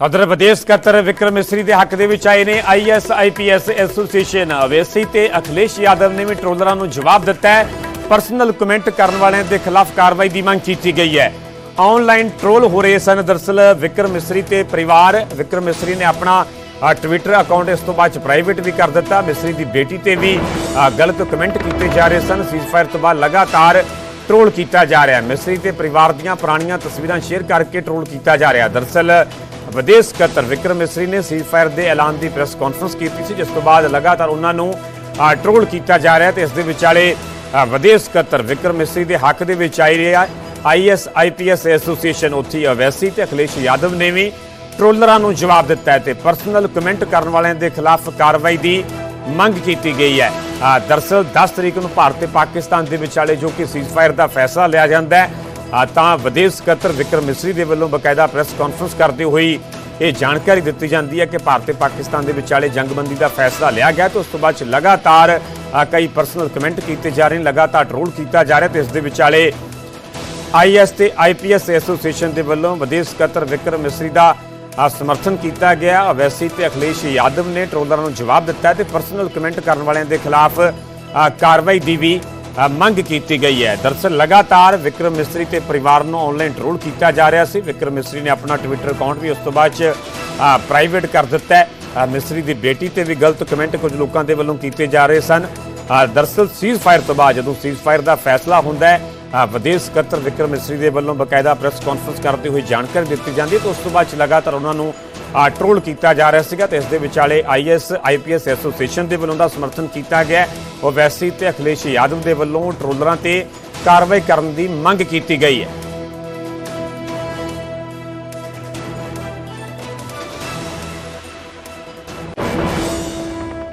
ਉਧਰ ਵਿਦੇਸ਼ ਸਕੱਤਰ ਵਿਕਰਮ ਮਿਸਰੀ ਦੇ ਹੱਕ ਦੇ ਵਿੱਚ ਆਏ ਨੇ ਆਈਐਸ ਆਈਪੀਐਸ ਐਸੋਸੀਏਸ਼ਨ ਅਵੇਸੀ ਤੇ ਅਖਿਲੇਸ਼ ਯਾਦਵ ਨੇ ਵੀ ਟਰੋਲਰਾਂ ਨੂੰ ਜਵਾਬ ਦਿੱਤਾ ਹੈ। ਪਰਸਨਲ ਕਮੈਂਟ ਕਰਨ ਵਾਲਿਆਂ ਦੇ ਖਿਲਾਫ ਕਾਰਵਾਈ ਦੀ ਮੰਗ ਕੀਤੀ ਗਈ ਹੈ। ਆਨਲਾਈਨ ਟ੍ਰੋਲ ਹੋ ਰਹੇ ਸਨ। ਦਰਸਲ ਵਿਕਰਮ ਮਿਸਰੀ ਤੇ ਪਰਿਵਾਰ ਵਿਕਰਮ ਮਿਸਰੀ ਨੇ ਆਪਣਾ ਟਵਿੱਟਰ ਅਕਾਊਂਟ ਇਸ ਤੋਂ ਬਾਅਦ ਪ੍ਰਾਈਵੇਟ ਵੀ ਕਰ ਦਿੱਤਾ। ਮਿਸਰੀ ਦੀ ਬੇਟੀ ਤੇ ਵੀ ਗਲਤ ਕਮੈਂਟ ਕੀਤੇ ਜਾ ਰਹੇ ਸਨ। ਸੀਜ਼ਫਾਇਰ ਤੋਂ ਬਾਅਦ ਲਗਾਤਾਰ ਟ੍ਰੋਲ ਕੀਤਾ ਜਾ ਰਿਹਾ ਹੈ। ਮਿਸਰੀ ਤੇ ਪਰਿਵਾਰ ਦੀਆਂ ਪੁਰਾਣੀਆਂ ਤਸਵੀਰਾਂ ਸ਼ੇਅਰ ਕਰਕੇ ਟ੍ਰੋਲ ਕੀਤਾ ਜਾ ਰਿਹਾ ਹੈ। ਦਰਸਲ ਵਿਦੇਸ਼ ਸਕੱਤਰ ਵਿਕਰਮ ਮਿਸਰੀ ਨੇ ਸੀਜ਼ਫਾਇਰ ਦੇ ਐਲਾਨ ਦੀ ਪ੍ਰੈਸ ਕਾਨਫਰੰਸ ਕੀਤੀ ਸੀ ਜਿਸ ਤੋਂ ਬਾਅਦ ਲਗਾਤਾਰ ਉਹਨਾਂ ਨੂੰ ਅ, ਟ੍ਰੋਲ ਕੀਤਾ ਜਾ ਰਿਹਾ ਹੈ ਤੇ ਇਸ ਦੇ ਵਿਚਾਲੇ ਵਿਦੇਸ਼ ਸਕੱਤਰ ਵਿਕਰਮ ਮਿਸਰੀ ਦੇ ਹੱਕ ਦੇ ਵਿੱਚ ਆਈ ਰਿਹਾ ਆਈਐਸ ਆਈਪੀਐਸ ਐਸੋਸੀਏਸ਼ਨ ਉੱਥੀ ਅਵੈਸੀ ਤੇ ਅਖਿਲੇਸ਼ ਯਾਦਵ ਨੇ ਵੀ ਟ੍ਰੋਲਰਾਂ ਨੂੰ ਜਵਾਬ ਦਿੱਤਾ ਹੈ ਤੇ ਪਰਸਨਲ ਕਮੈਂਟ ਕਰਨ ਵਾਲਿਆਂ ਦੇ ਖਿਲਾਫ ਕਾਰਵਾਈ ਦੀ ਮੰਗ ਕੀਤੀ ਗਈ ਹੈ। ਅ, ਦਰਅਸਲ 10 ਤਰੀਕ ਨੂੰ ਭਾਰਤ ਤੇ ਪਾਕਿਸਤਾਨ ਦੇ ਵਿਚਾਲੇ ਜੋ ਕਿ ਸੀਜ਼ਫਾਇਰ ਦਾ ਫੈਸਲਾ ਲਿਆ ਜਾਂਦਾ ਹੈ ਤਾਂ ਵਿਦੇਸ਼ ਸਕੱਤਰ ਵਿਕਰਮ ਮਿਸਰੀ ਦੇ ਵੱਲੋਂ ਬਕਾਇਦਾ ਪ੍ਰੈਸ ਕਾਨਫਰੰਸ ਕਰਦੇ ਹੋਈ ਇਹ ਜਾਣਕਾਰੀ ਦਿੱਤੀ ਜਾਂਦੀ ਹੈ ਕਿ ਭਾਰਤ ਤੇ ਪਾਕਿਸਤਾਨ ਦੇ ਵਿਚਾਲੇ ਜੰਗਬੰਦੀ ਦਾ ਫੈਸਲਾ ਲਿਆ ਗਿਆ ਤੇ ਉਸ ਤੋਂ ਬਾਅਦ 'ਚ ਲਗਾਤਾਰ ਕਈ ਪਰਸਨਲ ਕਮੈਂਟ ਕੀਤੇ ਜਾ ਰਹੇ ਨੇ, ਲਗਾਤਾਰ ਟ੍ਰੋਲ ਕੀਤਾ ਜਾ ਰਿਹਾ ਤੇ ਇਸ ਦੇ ਵਿਚਾਲੇ ਆਈਐਸ ਤੇ ਆਈਪੀਐਸ ਐਸੋਸੀਏਸ਼ਨ ਦੇ ਵੱਲੋਂ ਵਿਦੇਸ਼ ਸਕੱਤਰ ਵਿਕਰਮ ਮਿਸਰੀ ਦਾ ਸਮਰਥਨ ਕੀਤਾ ਗਿਆ। ਅਵੈਸੀ ਤੇ ਅਖਿਲੇਸ਼ ਯਾਦਵ ਨੇ ਟ੍ਰੋਲਰਾਂ ਨੂੰ ਜਵਾਬ ਦਿੱਤਾ ਹੈ ਤੇ ਪਰਸਨਲ ਕਮੈਂਟ ਕਰਨ ਵਾਲਿਆਂ ਦੇ ਖਿਲਾਫ ਕਾਰਵਾਈ ਦੀ ਵੀ ਮੰਗ ਕੀਤੀ ਗਈ ਹੈ। ਦਰਅਸਲ ਲਗਾਤਾਰ ਵਿਕਰਮ ਮਿਸਤਰੀ ਤੇ ਪਰਿਵਾਰ ਨੂੰ ਆਨਲਾਈਨ ਟ੍ਰੋਲ ਕੀਤਾ ਜਾ ਰਿਹਾ ਸੀ। ਵਿਕਰਮ ਮਿਸਤਰੀ ਨੇ ਆਪਣਾ ਟਵਿੱਟਰ ਅਕਾਊਂਟ ਵੀ ਉਸ ਤੋਂ ਬਾਅਦ ਚ ਪ੍ਰਾਈਵੇਟ ਕਰ ਦਿੱਤਾ ਹੈ। ਅ, ਦੀ ਬੇਟੀ ਤੇ ਵੀ ਗਲਤ ਕਮੈਂਟ ਕੁਝ ਲੋਕਾਂ ਦੇ ਵੱਲੋਂ ਕੀਤੇ ਜਾ ਰਹੇ ਸਨ। ਅ, ਦਰਅਸਲ ਸੀਜ਼ ਫਾਇਰ ਤੋਂ ਬਾਅਦ ਜਦੋਂ ਸੀਜ਼ ਫਾਇਰ ਦਾ ਫੈਸਲਾ ਹੁੰਦਾ ਹੈ ਵਿਦੇਸ਼ ਸਕੱਤਰ ਵਿਕਰਮ ਮਿਸਰੀ ਦੇ ਵੱਲੋਂ ਬਕਾਇਦਾ ਪ੍ਰੈਸ ਕਾਨਫਰੰਸ ਕਰਦੇ ਹੋਏ ਜਾਣਕਾਰੀ ਦਿੱਤੀ ਜਾਂਦੀ ਹੈ ਤੇ ਉਸ ਤੋਂ ਬਾਅਦ 'ਚ ਲਗਾਤਾਰ ਉਹਨਾਂ ਨੂੰ ਟ੍ਰੋਲ ਕੀਤਾ ਜਾ ਰਿਹਾ ਸੀਗਾ ਤੇ ਇਸ ਦੇ ਵਿਚਾਲੇ ਆਈਐਸ ਆਈਪੀਐਸ ਐਸੋਸੀਏਸ਼ਨ ਦੇ ਵੱਲੋਂ ਦਾ ਸਮਰਥਨ ਕੀਤਾ ਗਿਆ ਹੈ। ਉਹ ਵੈਸੀ ਤੇ ਅਖਿਲੇਸ਼ ਯਾਦਵ ਦੇ ਵੱਲੋਂ ਟ੍ਰੋਲਰਾਂ ਤੇ ਕਾਰਵਾਈ ਕਰਨ ਦੀ ਮੰਗ ਕੀਤੀ ਗਈ ਹੈ